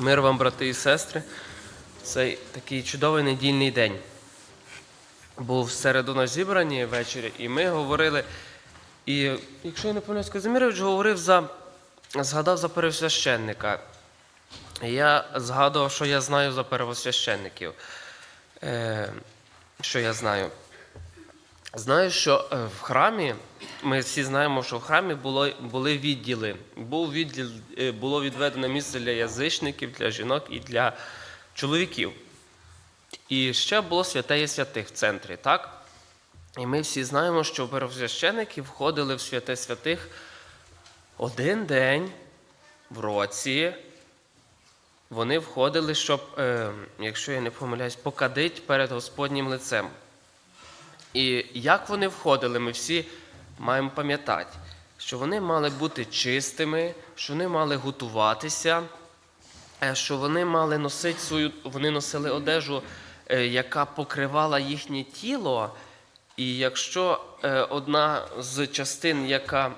Мир вам, брати і сестри, цей такий чудовий недільний день. Був в середу на зібранні ввечері, і ми говорили. І якщо я не помиляюсь, Казимирович говорив за, згадав за первосвященника. Я згадував, що я знаю за первосвященників. Е, що я знаю? Знаю, що е, в храмі, ми всі знаємо, що в храмі було, були відділи. Був відділ, е, було відведено місце для язичників, для жінок і для чоловіків. І ще було святеє святих в центрі, так? І ми всі знаємо, що первосвященники входили в святе святих один день в році. Вони входили, щоб, е, якщо я не помиляюсь, покадить перед Господнім лицем. І як вони входили, ми всі маємо пам'ятати, що вони мали бути чистими, що вони мали готуватися, е, що вони мали носити свою, вони носили одежу, е, яка покривала їхнє тіло. І якщо е, одна з частин, яка,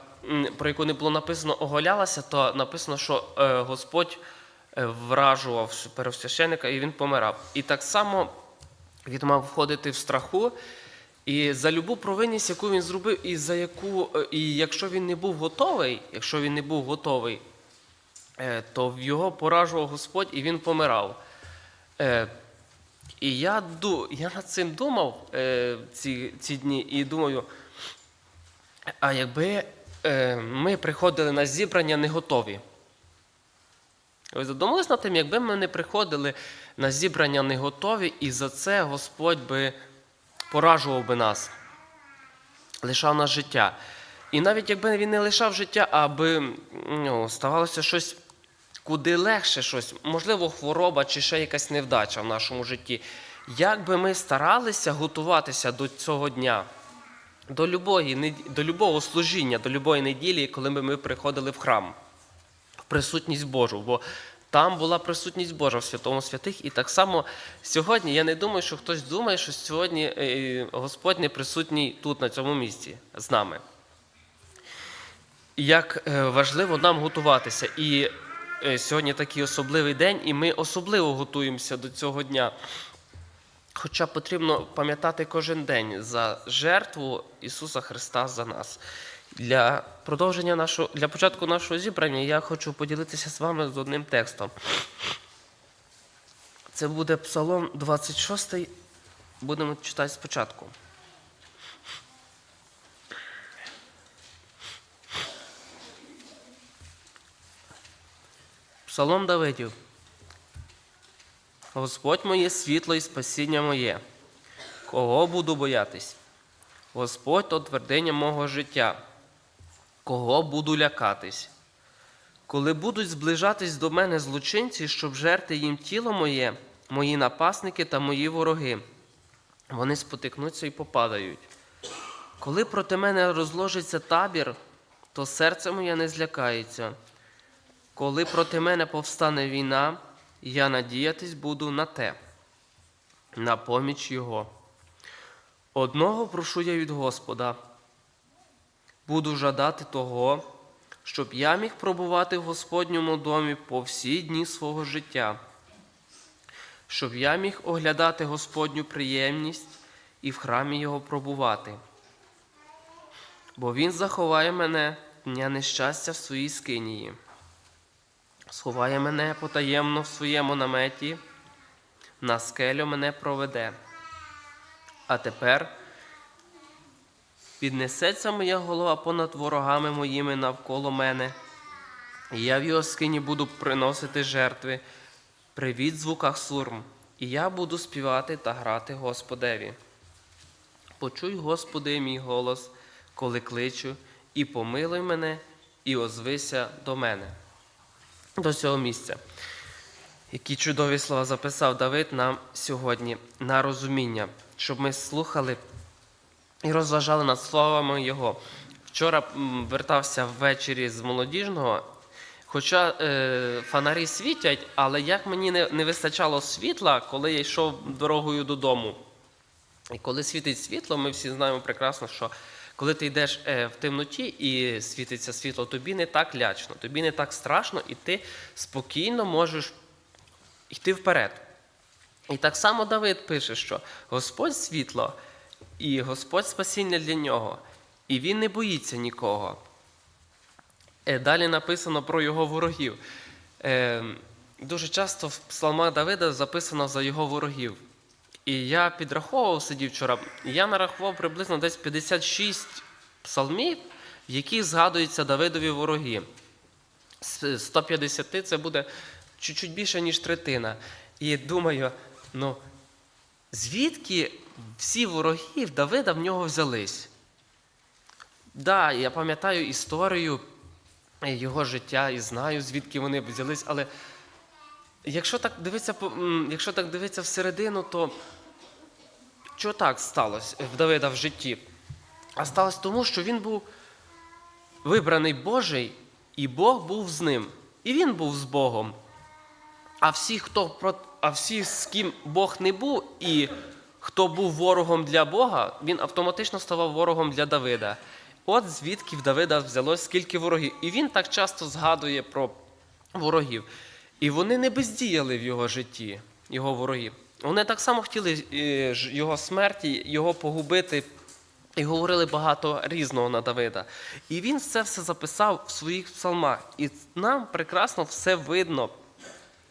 про яку не було написано, оголялася, то написано, що Господь вражував первосвященника і він помирав. І так само він мав входити в страху. І за любу провинність, яку він зробив, і за яку, е, і якщо він не був готовий, якщо він не був готовий, е, то його поражував Господь і він помирав. Е, І я, я над цим думав ці, ці дні і думаю, а якби ми приходили на зібрання не готові. Ви задумались над тим, якби ми не приходили на зібрання не готові, і за це Господь би поражував би нас, лишав нас життя. І навіть якби він не лишав життя, аби ну, ставалося щось куди легше щось, можливо, хвороба чи ще якась невдача в нашому житті. Як би ми старалися готуватися до цього дня, до любої, до любого служіння, до любої неділі, коли би ми приходили в храм, в присутність Божу, бо там була присутність Божа в святому святих. І так само сьогодні я не думаю, що хтось думає, що сьогодні е, Господь не присутній тут, на цьому місці, з нами. Як е, важливо нам готуватися. І е, сьогодні такий особливий день, і ми особливо готуємося до цього дня. Хоча потрібно пам'ятати кожен день за жертву Ісуса Христа за нас. Для продовження нашого, для початку нашого зібрання я хочу поділитися з вами з одним текстом. Це буде Псалом 26, будемо читати спочатку. Псалом Давидів. Господь моє світло і спасіння моє. Кого буду боятись? Господь то твердиня мого життя. Кого буду лякатись? Коли будуть зближатись до мене злочинці, щоб жерти їм тіло моє, мої напасники та мої вороги, вони спотикнуться і попадають. Коли проти мене розложиться табір, то серце моє не злякається. Коли проти мене повстане війна, я надіятись буду на те, на поміч Його. Одного прошу я від Господа, буду жадати того, щоб я міг пробувати в Господньому домі по всі дні свого життя, щоб я міг оглядати Господню приємність і в храмі Його пробувати. Бо Він заховає мене дня нещастя в своїй скинії сховає мене потаємно в своєму наметі, на скелю мене проведе. А тепер піднесеться моя голова понад ворогами моїми навколо мене, і я в його скині буду приносити жертви при відзвуках сурм, і я буду співати та грати Господеві. Почуй, Господи, мій голос, коли кличу, і помилуй мене, і озвися до мене до цього місця. Які чудові слова записав Давид нам сьогодні на розуміння, щоб ми слухали і розважали над словами Його. Вчора вертався ввечері з молодіжного, хоча е, фонарі світять, але як мені не, не вистачало світла, коли я йшов дорогою додому. І коли світить світло, ми всі знаємо прекрасно, що коли ти йдеш е, в темноті і світиться світло, тобі не так лячно, тобі не так страшно, і ти спокійно можеш йти вперед. І так само Давид пише, що Господь світло і Господь спасіння для нього, і він не боїться нікого. Е, Далі написано про його ворогів. Е, Дуже часто в псалмах Давида записано за його ворогів. І я підраховував сидів вчора, я нарахував приблизно десь 56 псалмів, в яких згадуються Давидові вороги. З 150 це буде чуть-чуть більше, ніж третина. І думаю, ну звідки всі вороги в Давида в нього взялись? Да, я пам'ятаю історію його життя і знаю, звідки вони взялись, але якщо так дивитися, якщо так дивитися всередину, то чого так сталося в Давида в житті? А сталося тому, що він був вибраний Божий, і Бог був з ним. І він був з Богом. А всі, хто а всі, з ким Бог не був, і хто був ворогом для Бога, він автоматично ставав ворогом для Давида. От звідки в Давида взялось скільки ворогів. І він так часто згадує про ворогів. І вони не бездіяли в його житті, його ворогів. Вони так само хотіли е, його смерті, його погубити, і говорили багато різного на Давида. І він це все записав в своїх псалмах. І нам прекрасно все видно,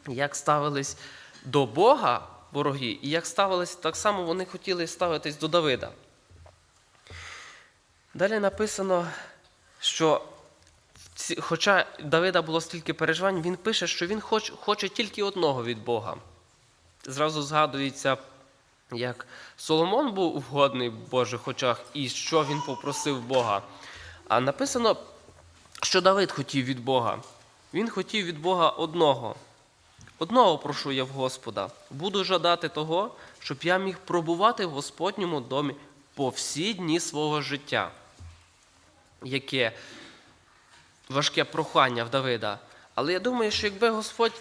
як ставились до Бога вороги, і як ставились, так само вони хотіли ставитись до Давида. Далі написано, що хоча Давида було стільки переживань, він пише, що він хоч, хоче тільки одного від Бога. Зразу згадується, як Соломон був вгодний в Божих очах, і що він попросив Бога. А написано, що Давид хотів від Бога. Він хотів від Бога одного. Одного прошу я в Господа. Буду жадати того, щоб я міг пробувати в Господньому домі по всі дні свого життя. Яке важке прохання в Давида. Але я думаю, що якби Господь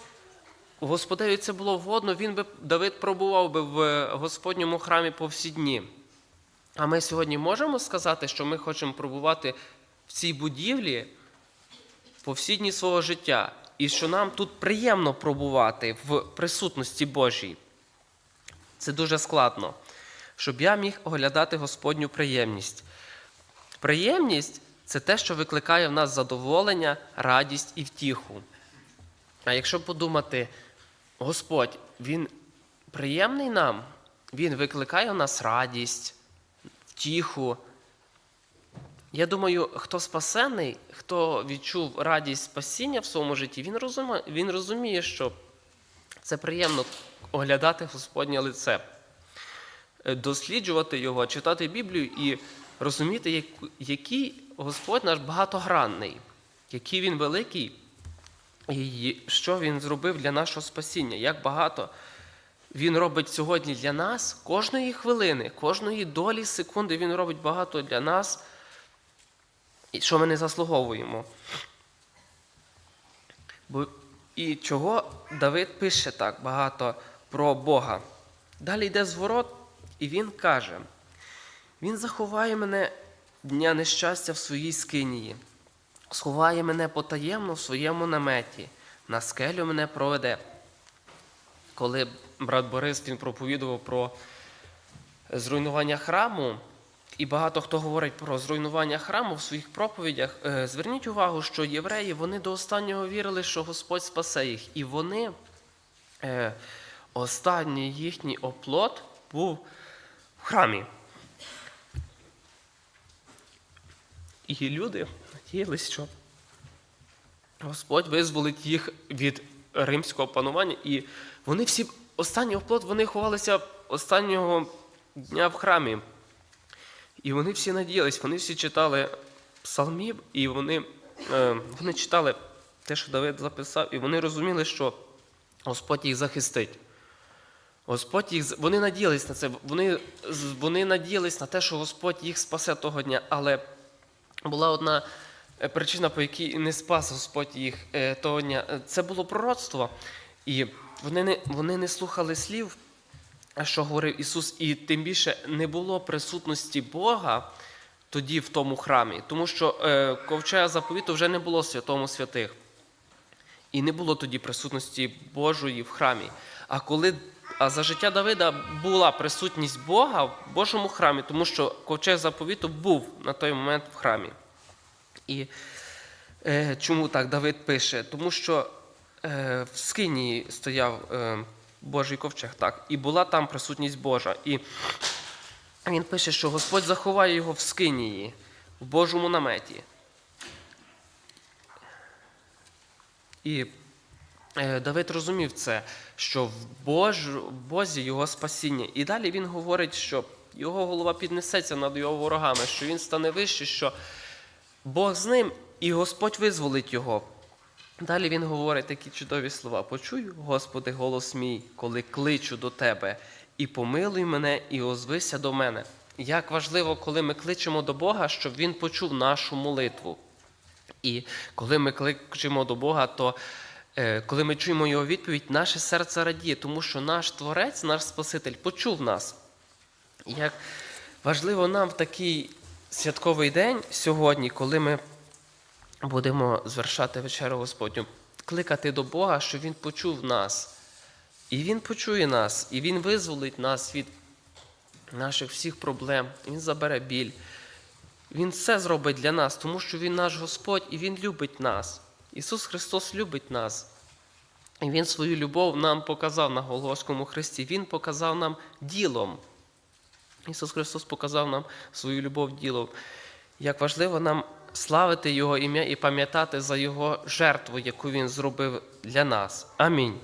Господеві це було вгодно, він би Давид пробував би в Господньому храмі по всі дні. А ми сьогодні можемо сказати, що ми хочемо пробувати в цій будівлі по всі дні свого життя, і що нам тут приємно пробувати в присутності Божій. Це дуже складно, щоб я міг оглядати Господню приємність. Приємність це те, що викликає в нас задоволення, радість і втіху. А якщо подумати, Господь, Він приємний нам, Він викликає в нас радість, втіху. Я думаю, хто спасений, хто відчув радість спасіння в своєму житті, він розуміє, він розуміє, що це приємно оглядати Господнє лице, е, досліджувати його, читати Біблію і розуміти, який Господь наш багатогранний, який він великий, і що він зробив для нашого спасіння, як багато він робить сьогодні для нас кожної хвилини, кожної долі секунди він робить багато для нас, що ми не заслуговуємо. Бо, і чого Давид пише так багато про Бога? Далі йде зворот, і він каже: Він заховає мене дня нещастя в своїй скинії, сховає мене потаємно в своєму наметі, на скелю мене проведе. Коли брат Борис він проповідував про зруйнування храму, і багато хто говорить про зруйнування храму в своїх проповідях, е, зверніть увагу, що євреї вони до останнього вірили, що Господь спасе їх. І вони, е, останній їхній оплот був в храмі. І люди надіялись, що Господь визволить їх від римського панування, і вони всі останній оплот вони ховалися останнього дня в храмі. І вони всі надіялись, вони всі читали псалмів, і вони, е, вони читали те, що Давид записав, і вони розуміли, що Господь їх захистить. Господь їх, вони надіялись на це, вони, вони надіялись на те, що Господь їх спасе того дня, але була одна е, причина, по якій не спас Господь їх е, того дня. Це було пророцтво. І вони не, вони не слухали слів, що говорив Ісус, і тим більше не було присутності Бога тоді в тому храмі, тому що е, ковчега заповіту вже не було святому святих. І не було тоді присутності Божої в храмі. А коли а за життя Давида була присутність Бога в Божому храмі, тому що ковчег заповіту був на той момент в храмі. І е, чому так Давид пише? Тому що е, в Скинії стояв е, Божий ковчег, так, і була там присутність Божа. І він пише, що Господь заховає його в Скинії, в Божому наметі. І е, Давид розумів це, що в, Бозі його спасіння. І далі він говорить, що його голова піднесеться над його ворогами, що він стане вище, що Бог з ним і Господь визволить його. Далі він говорить такі чудові слова: Почуй, Господи, голос мій, коли кличу до Тебе, і помилуй мене, і озвися до мене. Як важливо, коли ми кличемо до Бога, щоб Він почув нашу молитву. І коли ми кличемо до Бога, то е, коли ми чуємо Його відповідь, наше серце радіє, тому що наш Творець, наш Спаситель почув нас. Як важливо нам в такий святковий день сьогодні, коли ми будемо звершати вечерю Господню, кликати до Бога, щоб Він почув нас. І Він почує нас, і Він визволить нас від наших всіх проблем, Він забере біль. Він все зробить для нас, тому що Він наш Господь і Він любить нас. Ісус Христос любить нас. І Він свою любов нам показав на Голгофському Христі. Він показав нам ділом. Ісус Христос показав нам свою любов ділом. Як важливо нам славити Його ім'я і пам'ятати за Його жертву, яку Він зробив для нас. Амінь.